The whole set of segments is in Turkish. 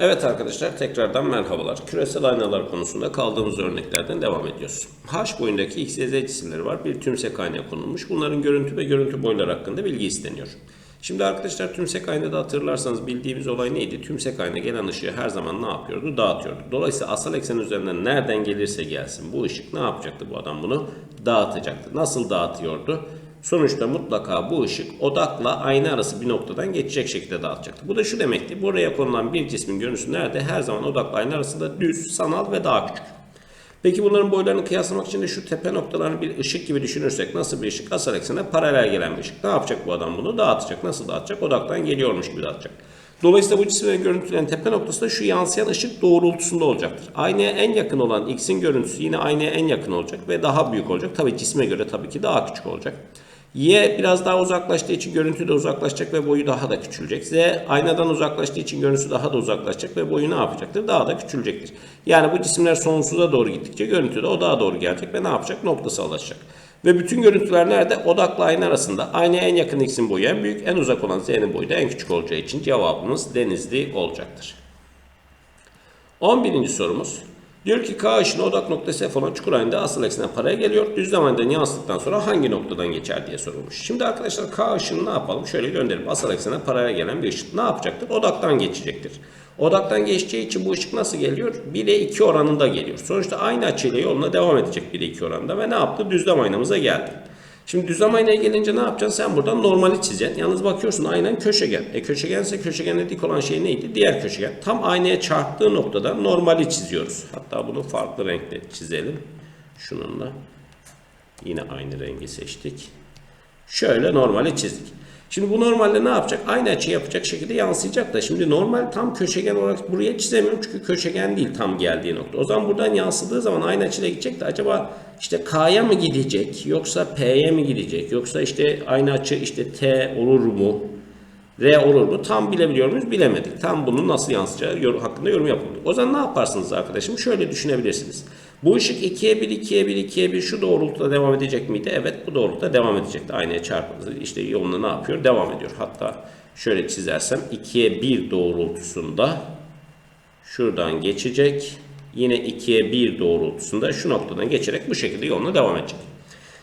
Evet arkadaşlar tekrardan merhabalar. Küresel aynalar konusunda kaldığımız örneklerden devam ediyoruz. H boyundaki X, Y, cisimleri var. Bir tümsek ayna konulmuş. Bunların görüntü ve görüntü boyları hakkında bilgi isteniyor. Şimdi arkadaşlar tümsek aynada hatırlarsanız bildiğimiz olay neydi? Tümsek ayna gelen ışığı her zaman ne yapıyordu? Dağıtıyordu. Dolayısıyla asal eksen üzerinden nereden gelirse gelsin bu ışık ne yapacaktı bu adam bunu? Dağıtacaktı. Nasıl dağıtıyordu? Sonuçta mutlaka bu ışık odakla ayna arası bir noktadan geçecek şekilde dağıtacaktı. Bu da şu demekti. Buraya konulan bir cismin görüntüsü nerede? Her zaman odakla ayna arasında düz, sanal ve daha küçük. Peki bunların boylarını kıyaslamak için de şu tepe noktalarını bir ışık gibi düşünürsek nasıl bir ışık? Asal eksene paralel gelen bir ışık. Ne yapacak bu adam bunu? Dağıtacak. Nasıl dağıtacak? Odaktan geliyormuş gibi dağıtacak. Dolayısıyla bu cisimlerin görüntülerin tepe noktası da şu yansıyan ışık doğrultusunda olacaktır. Aynaya en yakın olan x'in görüntüsü yine aynaya en yakın olacak ve daha büyük olacak. Tabii cisme göre tabii ki daha küçük olacak. Y biraz daha uzaklaştığı için görüntü de uzaklaşacak ve boyu daha da küçülecek. Z aynadan uzaklaştığı için görüntüsü daha da uzaklaşacak ve boyu ne yapacaktır? Daha da küçülecektir. Yani bu cisimler sonsuza doğru gittikçe görüntü de o daha doğru gelecek ve ne yapacak? Noktası alışacak. Ve bütün görüntüler nerede? Odakla ayna arasında. Aynaya en yakın x'in boyu en büyük, en uzak olan z'nin boyu da en küçük olacağı için cevabımız denizli olacaktır. 11. sorumuz. Diyor ki K ışını odak noktası F olan çukur ayında asıl eksene paraya geliyor. Düzlem ayında yansıttıktan sonra hangi noktadan geçer diye sorulmuş. Şimdi arkadaşlar K ışını ne yapalım? Şöyle gönderelim. Asıl eksene paraya gelen bir ışık ne yapacaktır? Odaktan geçecektir. Odaktan geçeceği için bu ışık nasıl geliyor? 1'e 2 oranında geliyor. Sonuçta aynı açıyla yoluna devam edecek 1'e 2 oranında ve ne yaptı? Düzlem aynamıza geldi. Şimdi düzlem aynaya gelince ne yapacaksın? Sen buradan normali çizeceksin. Yalnız bakıyorsun aynen köşegen. E köşegense köşegene dik olan şey neydi? Diğer köşegen. Tam aynaya çarptığı noktada normali çiziyoruz. Hatta bunu farklı renkle çizelim. Şununla. Yine aynı rengi seçtik. Şöyle normali çizdik. Şimdi bu normalde ne yapacak? Aynı açı yapacak şekilde yansıyacak da. Şimdi normal tam köşegen olarak buraya çizemiyorum çünkü köşegen değil tam geldiği nokta. O zaman buradan yansıdığı zaman aynı açıyla gidecek de acaba işte K'ya mı gidecek yoksa P'ye mi gidecek yoksa işte aynı açı işte T olur mu? R olur mu? Tam bilebiliyor muyuz? Bilemedik. Tam bunun nasıl yansıyacağı hakkında yorum yapıldı. O zaman ne yaparsınız arkadaşım? Şöyle düşünebilirsiniz. Bu ışık 2'ye 1, 2'ye 1, 2'ye 1 şu doğrultuda devam edecek miydi? Evet bu doğrultuda devam edecekti. Aynaya çarpıldı. İşte yolunda ne yapıyor? Devam ediyor. Hatta şöyle çizersem 2'ye 1 doğrultusunda şuradan geçecek. Yine 2'ye 1 doğrultusunda şu noktadan geçerek bu şekilde yoluna devam edecek.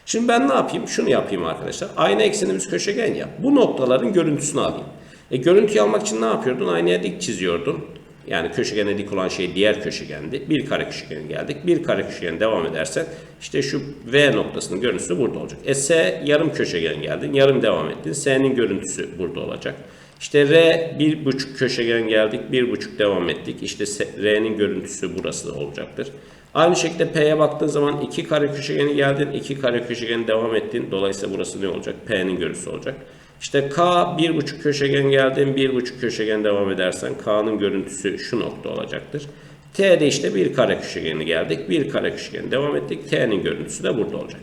Şimdi ben ne yapayım? Şunu yapayım arkadaşlar. Ayna eksenimiz köşegen ya. Bu noktaların görüntüsünü alayım. E, görüntüyü almak için ne yapıyordun? Aynaya dik çiziyordun. Yani köşegene dik olan şey diğer köşegendi. Bir kare köşegene geldik. Bir kare köşegen devam edersen işte şu V noktasının görüntüsü burada olacak. E S yarım köşegen geldin. Yarım devam ettin. S'nin görüntüsü burada olacak. İşte R bir buçuk köşegen geldik. Bir buçuk devam ettik. İşte R'nin görüntüsü burası olacaktır. Aynı şekilde P'ye baktığın zaman iki kare köşegeni geldin. iki kare köşegeni devam ettin. Dolayısıyla burası ne olacak? P'nin görüntüsü olacak. İşte K bir buçuk köşegen geldin. Bir buçuk köşegen devam edersen K'nın görüntüsü şu nokta olacaktır. T'de işte bir kare köşegeni geldik. Bir kare köşegeni devam ettik. T'nin görüntüsü de burada olacak.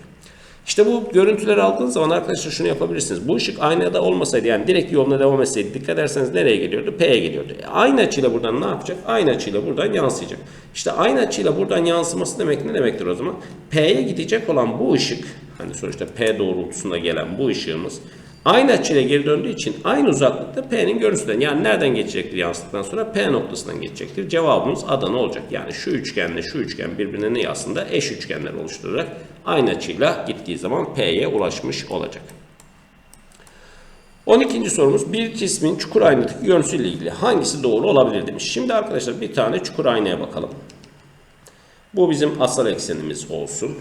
İşte bu görüntüleri aldığınız zaman arkadaşlar şunu yapabilirsiniz. Bu ışık aynada olmasaydı yani direkt yoluna devam etseydi dikkat ederseniz nereye geliyordu? P'ye geliyordu. E, aynı açıyla buradan ne yapacak? Aynı açıyla buradan yansıyacak. İşte aynı açıyla buradan yansıması demek ne demektir o zaman? P'ye gidecek olan bu ışık hani sonuçta P doğrultusunda gelen bu ışığımız aynı açıyla geri döndüğü için aynı uzaklıkta P'nin görüntüsünden yani nereden geçecektir yansıdıktan sonra P noktasından geçecektir. Cevabımız Adana olacak. Yani şu üçgenle şu üçgen birbirine ne aslında eş üçgenler oluşturarak aynı açıyla gittiği zaman P'ye ulaşmış olacak. 12. sorumuz bir cismin çukur aynadaki görüntüsüyle ilgili hangisi doğru olabilir demiş. Şimdi arkadaşlar bir tane çukur aynaya bakalım. Bu bizim asal eksenimiz olsun.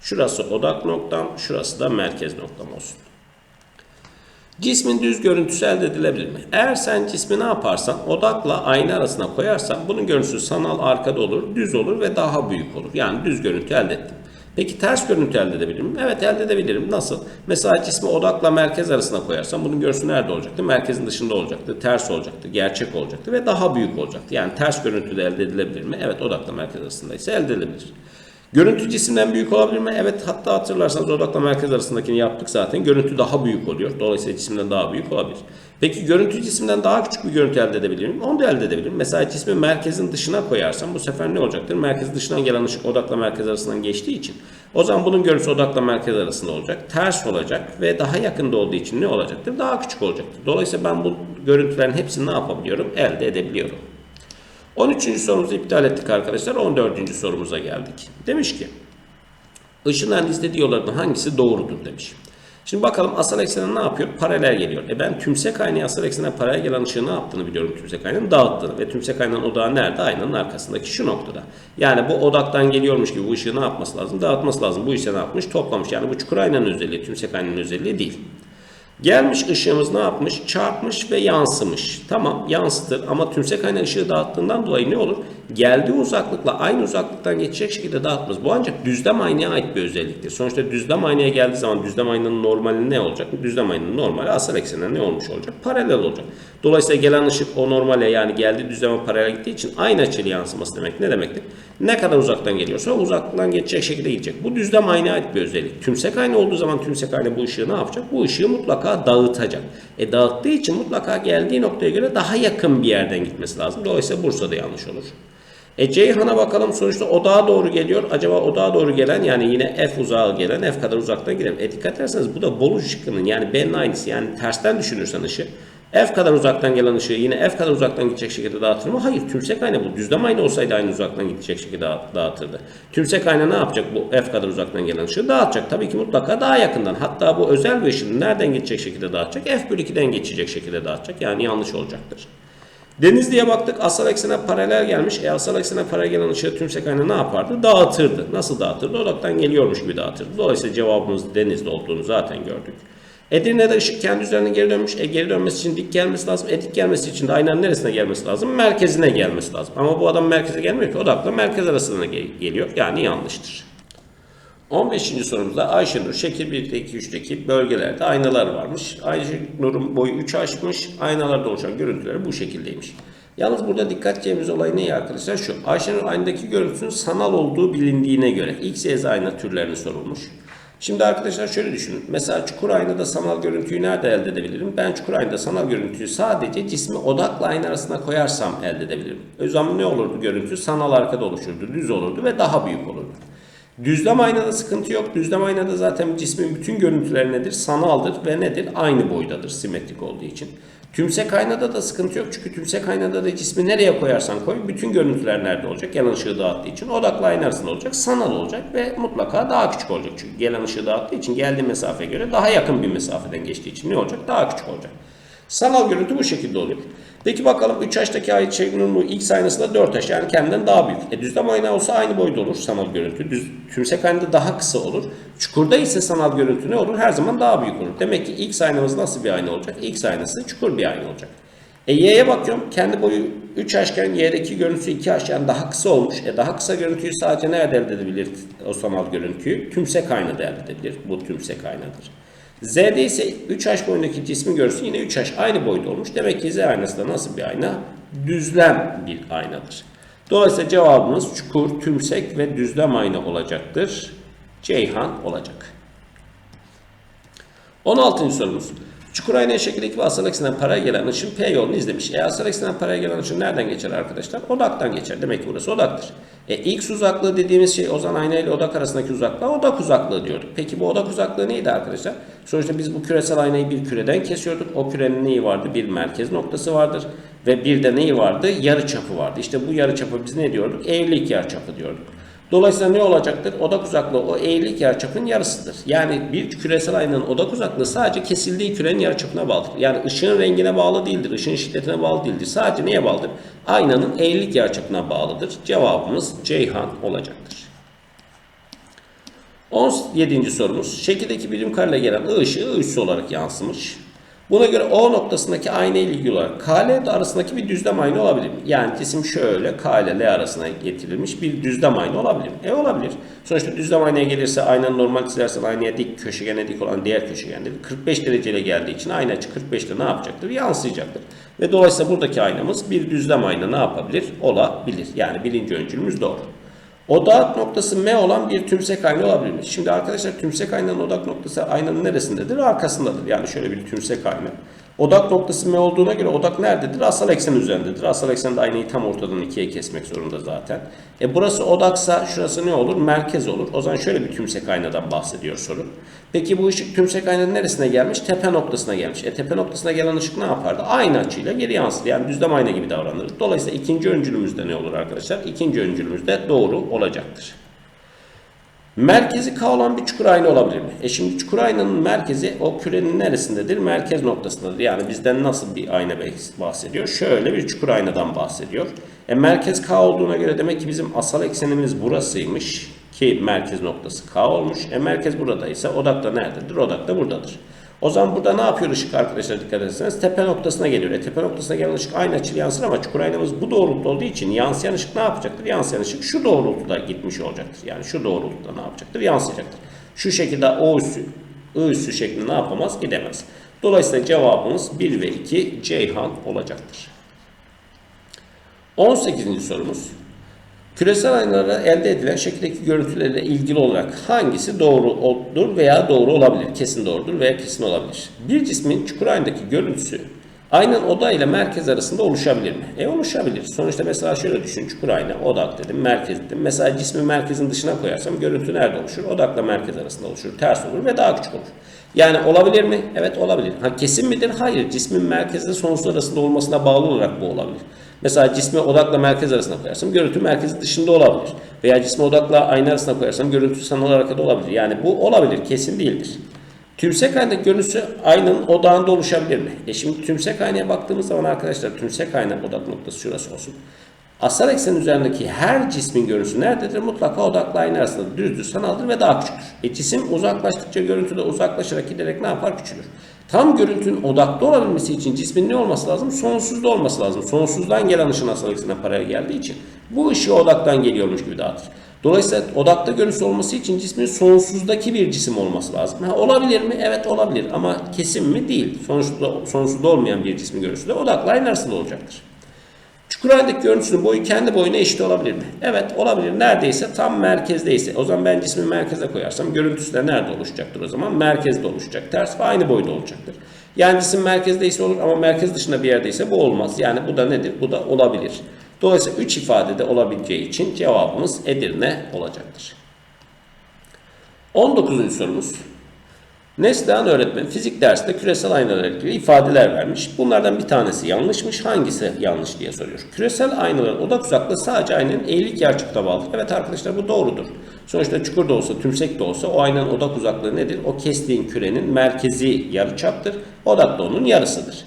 Şurası odak noktam, şurası da merkez noktam olsun. Cismin düz görüntüsü elde edilebilir mi? Eğer sen cismi ne yaparsan odakla ayna arasına koyarsan bunun görüntüsü sanal arkada olur, düz olur ve daha büyük olur. Yani düz görüntü elde ettim. Peki ters görüntü elde edebilir miyim? Evet elde edebilirim. Nasıl? Mesela cismi odakla merkez arasına koyarsam bunun görüntüsü nerede olacaktı? Merkezin dışında olacaktı, ters olacaktı, gerçek olacaktı ve daha büyük olacaktı. Yani ters görüntü de elde edilebilir mi? Evet odakla merkez arasındaysa elde edilebilir. Görüntü cisimden büyük olabilir mi? Evet hatta hatırlarsanız odakla merkez arasındakini yaptık zaten. Görüntü daha büyük oluyor. Dolayısıyla cisimden daha büyük olabilir. Peki görüntü cisimden daha küçük bir görüntü elde edebilir miyim? Onu da elde edebilirim. Mesela cismi merkezin dışına koyarsam bu sefer ne olacaktır? Merkez dışından gelen ışık odakla merkez arasından geçtiği için. O zaman bunun görüntüsü odakla merkez arasında olacak. Ters olacak ve daha yakında olduğu için ne olacaktır? Daha küçük olacaktır. Dolayısıyla ben bu görüntülerin hepsini ne yapabiliyorum? Elde edebiliyorum. 13. sorumuzu iptal ettik arkadaşlar. 14. sorumuza geldik. Demiş ki ışınların izlediği yollardan hangisi doğrudur demiş. Şimdi bakalım asal eksene ne yapıyor? Paralel geliyor. E ben tümsek aynı asal eksene paralel gelen ışığı ne yaptığını biliyorum tümsek aynanın dağıttığını. Ve tümsek aynanın odağı nerede? Aynanın arkasındaki şu noktada. Yani bu odaktan geliyormuş gibi bu ışığı ne yapması lazım? Dağıtması lazım. Bu ise ne yapmış? Toplamış. Yani bu çukur aynanın özelliği tümsek aynanın özelliği değil. Gelmiş ışığımız ne yapmış? Çarpmış ve yansımış. Tamam yansıtır ama tümsek ayna ışığı dağıttığından dolayı ne olur? Geldiği uzaklıkla aynı uzaklıktan geçecek şekilde dağıtmaz. Bu ancak düzlem aynaya ait bir özelliktir. Sonuçta düzlem aynaya geldiği zaman düzlem aynanın normali ne olacak? Düzlem aynanın normali asal eksenine ne olmuş olacak? Paralel olacak. Dolayısıyla gelen ışık o normale yani geldiği düzleme paralel gittiği için aynı açılı yansıması demek ne demektir? Ne kadar uzaktan geliyorsa uzaklıktan geçecek şekilde gidecek. Bu düzlem aynaya ait bir özellik. Tümsek ayna olduğu zaman tümsek ayna bu ışığı ne yapacak? Bu ışığı mutlaka dağıtacak. E dağıttığı için mutlaka geldiği noktaya göre daha yakın bir yerden gitmesi lazım. Dolayısıyla Bursa'da yanlış olur. E Ceyhan'a bakalım sonuçta odağa doğru geliyor. Acaba odağa doğru gelen yani yine F uzağa gelen F kadar uzaktan gidelim. E dikkat ederseniz bu da Bolu şıkkının yani B'nin aynısı. Yani tersten düşünürsen ışığı. F kadar uzaktan gelen ışığı yine F kadar uzaktan gidecek şekilde dağıtır mı? Hayır. Tümsek ayna bu. Düzlem ayna olsaydı aynı uzaktan gidecek şekilde dağıtırdı. Tümsek ayna ne yapacak bu F kadar uzaktan gelen ışığı? Dağıtacak. Tabii ki mutlaka daha yakından. Hatta bu özel bir ışığın nereden gidecek şekilde dağıtacak? F bölü 2'den geçecek şekilde dağıtacak. Yani yanlış olacaktır. Denizli'ye baktık asal eksene paralel gelmiş. E asal eksene paralel gelen ışığı tümsek ayna ne yapardı? Dağıtırdı. Nasıl dağıtırdı? Odaktan geliyormuş gibi dağıtırdı. Dolayısıyla cevabımız Denizli olduğunu zaten gördük. Edirne'de ışık kendi üzerine geri dönmüş. E geri dönmesi için dik gelmesi lazım. E dik gelmesi için de aynanın neresine gelmesi lazım? Merkezine gelmesi lazım. Ama bu adam merkeze gelmiyor ki. Odakla merkez arasına gel- geliyor. Yani yanlıştır. 15. sorumuzda Ayşenur şekil 1'de 2 3'teki bölgelerde aynalar varmış. Ayşenur'un boyu 3 aşmış. Aynalarda oluşan görüntüleri bu şekildeymiş. Yalnız burada dikkat edeceğimiz olay ne arkadaşlar? Şu Ayşenur aynadaki görüntüsünün sanal olduğu bilindiğine göre X, Y ayna türlerini sorulmuş. Şimdi arkadaşlar şöyle düşünün. Mesela çukur aynada sanal görüntüyü nerede elde edebilirim? Ben çukur aynada sanal görüntüyü sadece cismi odakla ayna arasına koyarsam elde edebilirim. O zaman ne olurdu görüntü? Sanal arkada oluşurdu, düz olurdu ve daha büyük olurdu. Düzlem aynada sıkıntı yok. Düzlem aynada zaten cismin bütün görüntüleri nedir? Sanaldır ve nedir? Aynı boydadır simetrik olduğu için. Tümsek aynada da sıkıntı yok. Çünkü tümsek aynada da cismi nereye koyarsan koy bütün görüntüler nerede olacak? Gelen ışığı dağıttığı için odaklı ayna arasında olacak. Sanal olacak ve mutlaka daha küçük olacak. Çünkü gelen ışığı dağıttığı için geldiği mesafeye göre daha yakın bir mesafeden geçtiği için ne olacak? Daha küçük olacak. Sanal görüntü bu şekilde oluyor. Peki bakalım 3H'taki ait şeklinin bu X aynası da 4H yani kendinden daha büyük. E düzlem ayna olsa aynı boyda olur sanal görüntü. Düz, tümsek aynada daha kısa olur. Çukurda ise sanal görüntü ne olur? Her zaman daha büyük olur. Demek ki X aynamız nasıl bir ayna olacak? X aynası çukur bir ayna olacak. E Y'ye bakıyorum. Kendi boyu 3H iken Y'deki görüntüsü 2H yani daha kısa olmuş. E daha kısa görüntüyü sadece nerede elde edebilir o sanal görüntüyü? Tümsek aynada elde edebilir. Bu tümsek aynadır. Z'de ise 3H boyundaki cismin görüntüsü yine 3H aynı boyda olmuş. Demek ki Z aynası da nasıl bir ayna? Düzlem bir aynadır. Dolayısıyla cevabımız çukur, tümsek ve düzlem ayna olacaktır. Ceyhan olacak. 16. sorumuz. Çukur aynaya şekildeki ve asal eksenden paraya gelen ışın P yolunu izlemiş. E asal eksenden paraya gelen ışın nereden geçer arkadaşlar? Odaktan geçer. Demek ki burası odaktır. E x uzaklığı dediğimiz şey o zaman ayna ile odak arasındaki uzaklığa odak uzaklığı diyorduk. Peki bu odak uzaklığı neydi arkadaşlar? Sonuçta biz bu küresel aynayı bir küreden kesiyorduk. O kürenin neyi vardı? Bir merkez noktası vardır. Ve bir de neyi vardı? Yarı çapı vardı. İşte bu yarı çapı biz ne diyorduk? Eğrilik yarı çapı diyorduk. Dolayısıyla ne olacaktır? Odak uzaklığı o eğrilik yarıçapının yarısıdır. Yani bir küresel aynanın odak uzaklığı sadece kesildiği kürenin yarıçapına bağlıdır. Yani ışığın rengine bağlı değildir, ışığın şiddetine bağlı değildir. Sadece neye bağlıdır? Aynanın eğrilik yarıçapına bağlıdır. Cevabımız Ceyhan olacaktır. 17. sorumuz. Şekildeki birim kareyle gelen I ışığı I olarak yansımış. Buna göre O noktasındaki ayna ile ilgili olarak K ile L arasındaki bir düzlem ayna olabilir mi? Yani cisim şöyle K ile L arasına getirilmiş bir düzlem ayna olabilir mi? E olabilir. Sonuçta düzlem aynaya gelirse aynanın normal çizersen aynaya dik köşegene dik olan diğer köşegendir. 45 dereceyle geldiği için ayna açı 45'te ne yapacaktır? Yansıyacaktır. Ve dolayısıyla buradaki aynamız bir düzlem ayna ne yapabilir? Olabilir. Yani birinci öncülümüz doğru. Odak noktası M olan bir tümsek ayna olabilir? Şimdi arkadaşlar tümsek aynanın odak noktası aynanın neresindedir? Arkasındadır. Yani şöyle bir tümsek ayna. Odak noktası M olduğuna göre odak nerededir? Asal eksen üzerindedir. Asal eksen de aynayı tam ortadan ikiye kesmek zorunda zaten. E burası odaksa şurası ne olur? Merkez olur. O zaman şöyle bir tümsek aynadan bahsediyor soru. Peki bu ışık tümsek aynanın neresine gelmiş? Tepe noktasına gelmiş. E tepe noktasına gelen ışık ne yapardı? Aynı açıyla geri yansır. Yani düzlem ayna gibi davranır. Dolayısıyla ikinci öncülümüzde ne olur arkadaşlar? İkinci öncülümüzde doğru olacaktır. Merkezi K olan bir çukur ayna olabilir mi? E şimdi çukur aynanın merkezi o kürenin neresindedir? Merkez noktasındadır. Yani bizden nasıl bir ayna bahsediyor? Şöyle bir çukur aynadan bahsediyor. E merkez K olduğuna göre demek ki bizim asal eksenimiz burasıymış ki merkez noktası K olmuş. E merkez buradaysa odak da nerededir? Odak da buradadır. O zaman burada ne yapıyor ışık arkadaşlar dikkat ederseniz? Tepe noktasına geliyor. E, tepe noktasına gelen ışık aynı açıyla yansır ama çukur aynamız bu doğrultuda olduğu için yansıyan ışık ne yapacaktır? Yansıyan ışık şu doğrultuda gitmiş olacaktır. Yani şu doğrultuda ne yapacaktır? Yansıyacaktır. Şu şekilde O üssü, I üssü şeklinde ne yapamaz? Gidemez. Dolayısıyla cevabımız 1 ve 2 Ceyhan olacaktır. 18. sorumuz. Küresel aynalarda elde edilen şekildeki görüntülerle ilgili olarak hangisi doğrudur veya doğru olabilir? Kesin doğrudur veya kesin olabilir. Bir cismin çukur aynadaki görüntüsü aynen oda ile merkez arasında oluşabilir mi? E oluşabilir. Sonuçta mesela şöyle düşün. Çukur ayna, odak dedim, merkez dedim. Mesela cismi merkezin dışına koyarsam görüntü nerede oluşur? Odakla merkez arasında oluşur. Ters olur ve daha küçük olur. Yani olabilir mi? Evet olabilir. Ha kesin midir? Hayır. Cismin merkezde sonsuz arasında olmasına bağlı olarak bu olabilir. Mesela cismi odakla merkez arasına koyarsam görüntü merkezi dışında olabilir. Veya cismi odakla ayna arasına koyarsam görüntü sanal hareket olabilir. Yani bu olabilir, kesin değildir. Tümsek aynadaki görüntüsü aynanın odağında oluşabilir mi? E şimdi tümsek aynaya baktığımız zaman arkadaşlar tümsek ayna odak noktası şurası olsun. Asal eksen üzerindeki her cismin görüntüsü nerededir? Mutlaka odakla ayna arasında düzdür, sanaldır ve daha küçüktür. E cisim uzaklaştıkça görüntü de uzaklaşarak giderek ne yapar? Küçülür. Tam görüntünün odakta olabilmesi için cismin ne olması lazım? Sonsuzda olması lazım. Sonsuzdan gelen ışın asal eksene paraya geldiği için bu ışığı odaktan geliyormuş gibi dağıtır. Dolayısıyla odakta görüntüsü olması için cismin sonsuzdaki bir cisim olması lazım. Ha, olabilir mi? Evet olabilir ama kesin mi? Değil. Sonuçta sonsuzda olmayan bir cismin görüntüsü de odakla aynı arasında olacaktır. Çukuray'daki görüntüsünün boyu kendi boyuna eşit olabilir mi? Evet olabilir. Neredeyse tam merkezdeyse. O zaman ben cismi merkeze koyarsam görüntüsü de nerede oluşacaktır o zaman? Merkezde oluşacak. Ters ve aynı boyda olacaktır. Yani cisim merkezdeyse olur ama merkez dışında bir yerdeyse bu olmaz. Yani bu da nedir? Bu da olabilir. Dolayısıyla 3 ifadede olabileceği için cevabımız Edirne olacaktır. 19. sorumuz. Neslihan öğretmen fizik dersinde küresel aynalarla ilgili ifadeler vermiş. Bunlardan bir tanesi yanlışmış. Hangisi yanlış diye soruyor. Küresel aynaların odak uzaklığı sadece aynanın eğilik yarıçapına bağlıdır. Evet arkadaşlar bu doğrudur. Sonuçta çukur da olsa, tümsek de olsa o aynanın odak uzaklığı nedir? O kestiğin kürenin merkezi yarıçaptır. Odak da onun yarısıdır.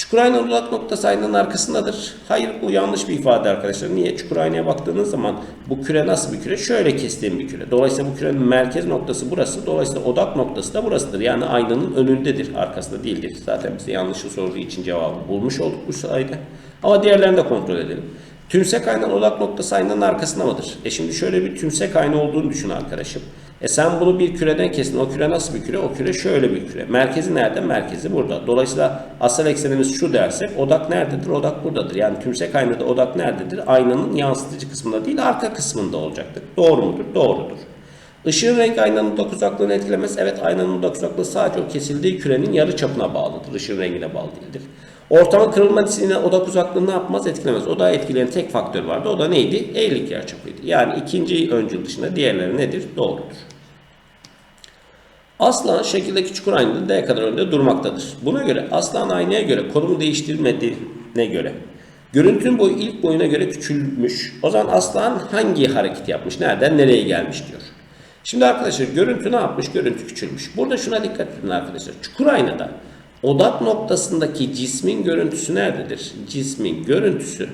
Çukur ayna odak noktası aynanın arkasındadır. Hayır bu yanlış bir ifade arkadaşlar. Niye? Çukur aynaya baktığınız zaman bu küre nasıl bir küre? Şöyle kestiğim bir küre. Dolayısıyla bu kürenin merkez noktası burası. Dolayısıyla odak noktası da burasıdır. Yani aynanın önündedir. Arkasında değildir. Zaten bize yanlışı sorduğu için cevabı bulmuş olduk bu sayede. Ama diğerlerini de kontrol edelim. Tümsek aynanın odak noktası aynanın arkasında mıdır? E şimdi şöyle bir tümsek ayna olduğunu düşün arkadaşım. E sen bunu bir küreden kesin. O küre nasıl bir küre? O küre şöyle bir küre. Merkezi nerede? Merkezi burada. Dolayısıyla asal eksenimiz şu dersek odak nerededir? Odak buradadır. Yani tümsek aynada odak nerededir? Aynanın yansıtıcı kısmında değil arka kısmında olacaktır. Doğru mudur? Doğrudur. Işığın rengi aynanın odak uzaklığını etkilemez. Evet aynanın odak uzaklığı sadece o kesildiği kürenin yarı çapına bağlıdır. Işığın rengine bağlı değildir. Ortama kırılma disine odak uzaklığı ne yapmaz? Etkilemez. Odağı etkileyen tek faktör vardı. O da neydi? Eğrilik yarıçapıydı. Yani ikinci öncül dışında diğerleri nedir? Doğrudur. Aslan şekildeki çukur aynada D kadar önde durmaktadır. Buna göre aslan aynaya göre konumu değiştirmediğine göre görüntünün boyu ilk boyuna göre küçülmüş. O zaman aslan hangi hareket yapmış? Nereden nereye gelmiş diyor. Şimdi arkadaşlar görüntü ne yapmış? Görüntü küçülmüş. Burada şuna dikkat edin arkadaşlar. Çukur aynada odak noktasındaki cismin görüntüsü nerededir? Cismin görüntüsü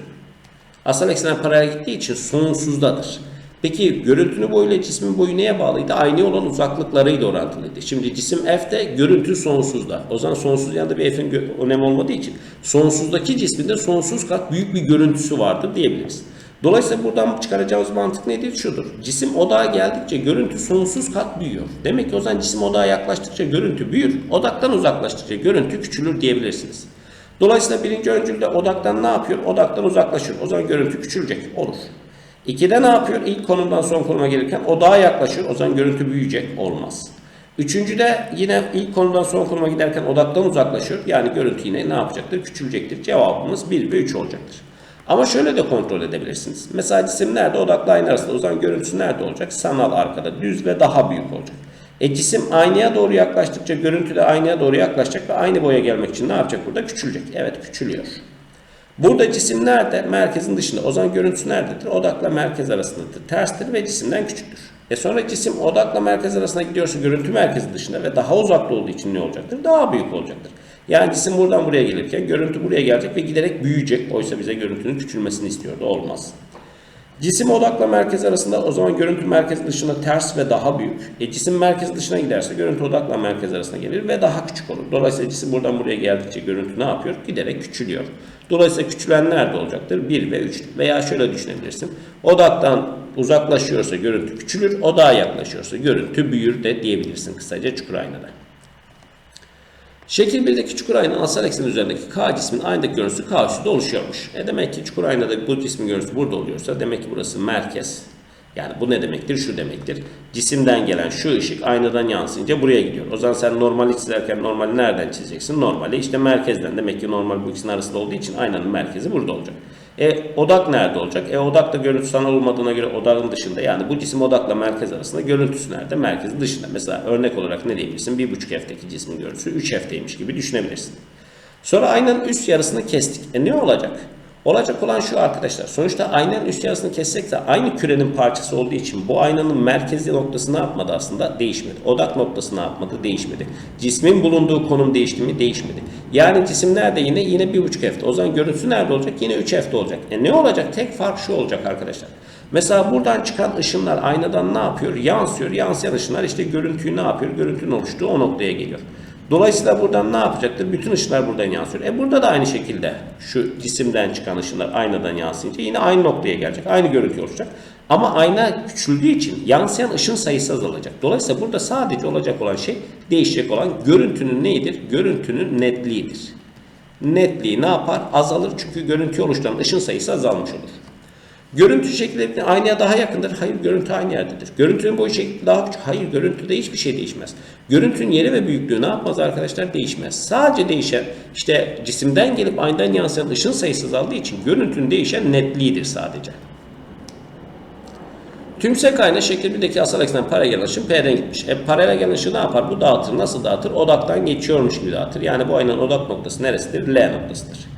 asal eksenen paraya gittiği için sonsuzdadır. Peki görüntünün boyuyla cismin boyu neye bağlıydı? Aynı olan uzaklıklarıyla orantılıydı. Şimdi cisim f'te görüntü sonsuzda. O zaman sonsuz yanında bir f'in önemi olmadığı için sonsuzdaki cisminde sonsuz kat büyük bir görüntüsü vardır diyebiliriz. Dolayısıyla buradan çıkaracağımız mantık nedir? Şudur. Cisim odağa geldikçe görüntü sonsuz kat büyüyor. Demek ki o zaman cisim odağa yaklaştıkça görüntü büyür. Odaktan uzaklaştıkça görüntü küçülür diyebilirsiniz. Dolayısıyla birinci öncülde odaktan ne yapıyor? Odaktan uzaklaşıyor. O zaman görüntü küçülecek. Olur. İkide ne yapıyor? İlk konumdan son konuma gelirken odağa yaklaşıyor. O zaman görüntü büyüyecek. Olmaz. Üçüncüde yine ilk konudan son konuma giderken odaktan uzaklaşıyor. Yani görüntü yine ne yapacaktır? Küçülecektir. Cevabımız 1 ve 3 olacaktır. Ama şöyle de kontrol edebilirsiniz. Mesela cisim nerede? Odakla ayna arasında. O zaman görüntüsü nerede olacak? Sanal arkada. Düz ve daha büyük olacak. E cisim aynaya doğru yaklaştıkça görüntü de aynaya doğru yaklaşacak ve aynı boya gelmek için ne yapacak burada? Küçülecek. Evet küçülüyor. Burada cisim nerede? Merkezin dışında. O zaman görüntüsü nerededir? Odakla merkez arasındadır. Terstir ve cisimden küçüktür. E sonra cisim odakla merkez arasına gidiyorsa görüntü merkezi dışında ve daha uzakta olduğu için ne olacaktır? Daha büyük olacaktır. Yani cisim buradan buraya gelirken görüntü buraya gelecek ve giderek büyüyecek. Oysa bize görüntünün küçülmesini istiyordu. Olmaz. Cisim odakla merkez arasında o zaman görüntü merkez dışına ters ve daha büyük. E cisim merkez dışına giderse görüntü odakla merkez arasına gelir ve daha küçük olur. Dolayısıyla cisim buradan buraya geldikçe görüntü ne yapıyor? Giderek küçülüyor. Dolayısıyla küçülen nerede olacaktır? 1 ve 3. Veya şöyle düşünebilirsin. Odaktan uzaklaşıyorsa görüntü küçülür, odağa yaklaşıyorsa görüntü büyür de diyebilirsin kısaca çukur aynada. Şekil 1'deki çukur aynanın asal ekseni üzerindeki K cismin aynadaki görüntüsü K üstünde oluşuyormuş. E demek ki çukur aynada bu cismin görüntüsü burada oluyorsa demek ki burası merkez. Yani bu ne demektir? Şu demektir. Cisimden gelen şu ışık aynadan yansıyınca buraya gidiyor. O zaman sen normali çizerken normali nereden çizeceksin? Normali işte merkezden. Demek ki normal bu ikisinin arasında olduğu için aynanın merkezi burada olacak. E odak nerede olacak? E odak da görüntü sanal olmadığına göre odağın dışında. Yani bu cisim odakla merkez arasında görüntüsü nerede? Merkezin dışında. Mesela örnek olarak ne diyebilirsin? 1.5 F'teki cismin görüntüsü 3 F'teymiş gibi düşünebilirsin. Sonra aynanın üst yarısını kestik. E ne olacak? Olacak olan şu arkadaşlar. Sonuçta aynanın üst yarısını kessek de aynı kürenin parçası olduğu için bu aynanın merkezi noktası ne yapmadı aslında? Değişmedi. Odak noktası ne yapmadı? Değişmedi. Cismin bulunduğu konum değişti mi? Değişmedi. Yani cisim nerede yine? Yine 1.5 F'de. O zaman görüntüsü nerede olacak? Yine 3 F'de olacak. E ne olacak? Tek fark şu olacak arkadaşlar. Mesela buradan çıkan ışınlar aynadan ne yapıyor? Yansıyor. Yansıyan ışınlar işte görüntüyü ne yapıyor? Görüntünün oluştuğu o noktaya geliyor. Dolayısıyla buradan ne yapacaktır? Bütün ışınlar buradan yansıyor. E burada da aynı şekilde şu cisimden çıkan ışınlar aynadan yansıyınca yine aynı noktaya gelecek. Aynı görüntü olacak. Ama ayna küçüldüğü için yansıyan ışın sayısı azalacak. Dolayısıyla burada sadece olacak olan şey değişecek olan görüntünün neyidir? Görüntünün netliğidir. Netliği ne yapar? Azalır çünkü görüntü oluşturan ışın sayısı azalmış olur. Görüntü şekli aynaya daha yakındır. Hayır görüntü aynı yerdedir. Görüntünün boyu şekli daha küçük. Hayır görüntüde hiçbir şey değişmez. Görüntünün yeri ve büyüklüğü ne yapmaz arkadaşlar? Değişmez. Sadece değişen işte cisimden gelip aynadan yansıyan ışın sayısı azaldığı için görüntünün değişen netliğidir sadece. Tümsek ayna şekil 1'deki asal eksenden paralel gelen ışın P'den gitmiş. E paralel gelen ışığı ne yapar? Bu dağıtır. Nasıl dağıtır? Odaktan geçiyormuş gibi dağıtır. Yani bu aynanın odak noktası neresidir? L noktasıdır.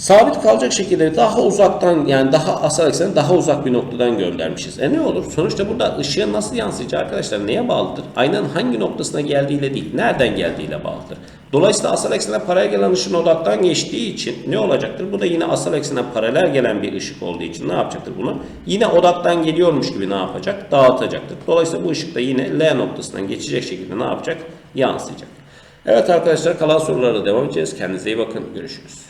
Sabit kalacak şekilde daha uzaktan yani daha asal ekseni daha uzak bir noktadan göndermişiz. E ne olur? Sonuçta burada ışığın nasıl yansıyacağı arkadaşlar neye bağlıdır? Aynanın hangi noktasına geldiğiyle değil, nereden geldiğiyle bağlıdır. Dolayısıyla asal eksene paralel gelen ışın odaktan geçtiği için ne olacaktır? Bu da yine asal eksene paralel gelen bir ışık olduğu için ne yapacaktır bunu? Yine odaktan geliyormuş gibi ne yapacak? Dağıtacaktır. Dolayısıyla bu ışık da yine L noktasından geçecek şekilde ne yapacak? Yansıyacak. Evet arkadaşlar kalan sorulara devam edeceğiz. Kendinize iyi bakın. Görüşürüz.